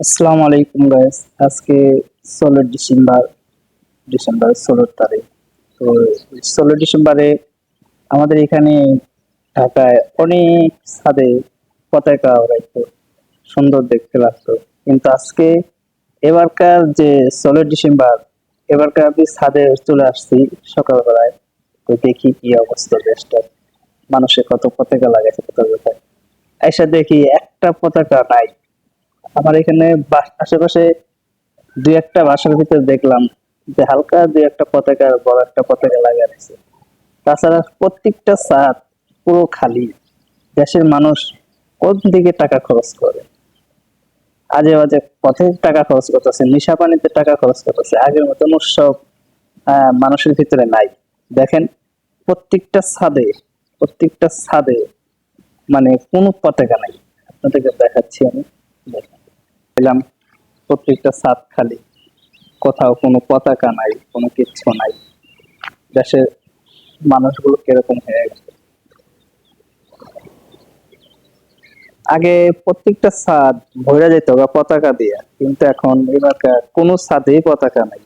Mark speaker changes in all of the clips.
Speaker 1: আসসালামু আলাইকুম গাইস আজকে ষোলো ডিসেম্বর ডিসেম্বর ষোলো তারিখ। তো ষোলো ডিসেম্বরে আমাদের এখানে ঢাকায় অনেক ছাদে পতাকা ওড়াইতো সুন্দর দেখতে লাগতো। কিন্তু আজকে এবারকার যে ষোলো ডিসেম্বর, এবারকার আমি ছাদে চলে আসছি সকালবেলায়। তো দেখি কি অবস্থা দেশটার মানুষের কত পতাকা লাগাইছে পতাকা এসে দেখি একটা পতাকা নাই। আমার এখানে আশেপাশে দুই একটা বাসার ভিতরে দেখলাম যে হালকা দুই একটা পতাকা বড় একটা পতাকা লাগা রয়েছে তাছাড়া প্রত্যেকটা ছাদ পুরো খালি। দেশের মানুষ কোন দিকে টাকা খরচ করে? আজে বাজে পথে টাকা খরচ করতেছে, নিশা পানিতে টাকা খরচ করতেছে, আগের মতন উৎসব মানুষের ভিতরে নাই। দেখেন প্রত্যেকটা ছাদে প্রত্যেকটা ছাদে মানে কোনো পতাকা নাই। আপনাদেরকে দেখাচ্ছি আমি। পেলাম প্রত্যেকটা ছাদ খালি। কোথাও কোনো পতাকা নাই, কোনো কিচ্ছু নাই। দেশের মানুষগুলো কীরকম হয়ে গেছে। আগে প্রত্যেকটা ছাদ ভরে যেত বা পতাকা দিয়ে, কিন্তু এখন এবারকার কোনো ছাদেই পতাকা নাই।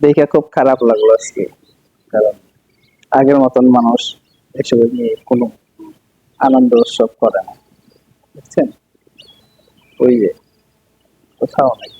Speaker 1: দেখে খুব খারাপ লাগল আজকে, কারণ আগের মতন মানুষ এসব নিয়ে কোনো আনন্দ উৎসব করে না। বুঝছেন? ওই যে কোথাও নাই